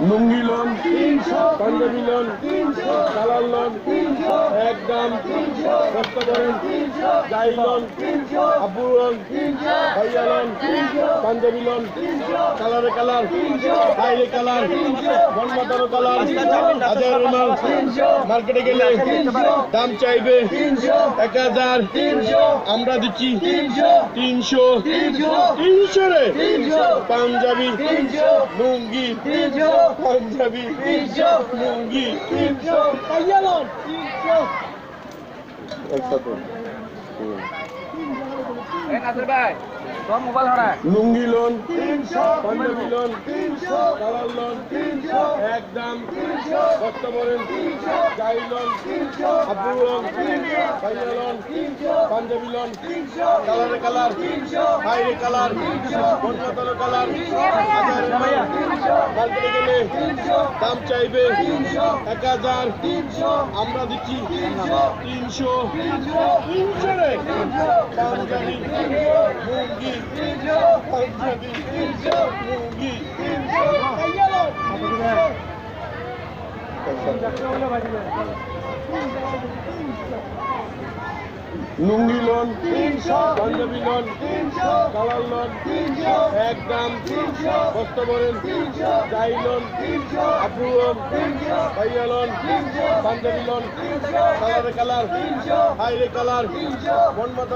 লুঙ্গি লোন পাঞ্জাবি লোন কালার লোন একদম তিনশো কষ্ট করেন গাই লোন আব্বু লোন ভাইয়া লোন পাঞ্জাবি লোন কালারে কালার বাইরে কালার মাতানো কালার, হাজার মার্কেটে গেলে দাম চাইবে এক হাজার তিনশো আমরা দিচ্ছি তিনশো তিনশো রে, পাঞ্জাবি, লুঙ্গি পাঞ্জাবি তিনশো লুঙ্গি তিনশো তিনশো একসাথে। লুঙ্গি লোন তিনশো পাঞ্জাবি লোন তিনশো কালার লোন তিনশো একদম। তিনশো কষ্ট করেন গাই লোন তিনশো আব্বু লোন ভাইয়া লোন তিনশো পাঞ্জাবি লোন তিনশো কালারে কালার তিনশো বাইরে কালার তিনশো দাম চাইবে এক হাজার। আমরা দিচ্ছি তিনশো। পাঞ্জাবি তিনশো পাঞ্জাবি তিনশো ভাইয়া লোন লুঙ্গি লোন তিনশো পাঞ্জাবি লোন তিনশো কালার লোন তিনশো এক দাম তিনশো করেন তিনশো গাই লোন তিনশো আপু লোন তিনশো ভাইয়া লোন তিনশো পাঞ্জাবি লোন তিনশো কালারে কালার তিনশো হাইরে কালার তিনশো মন মাতা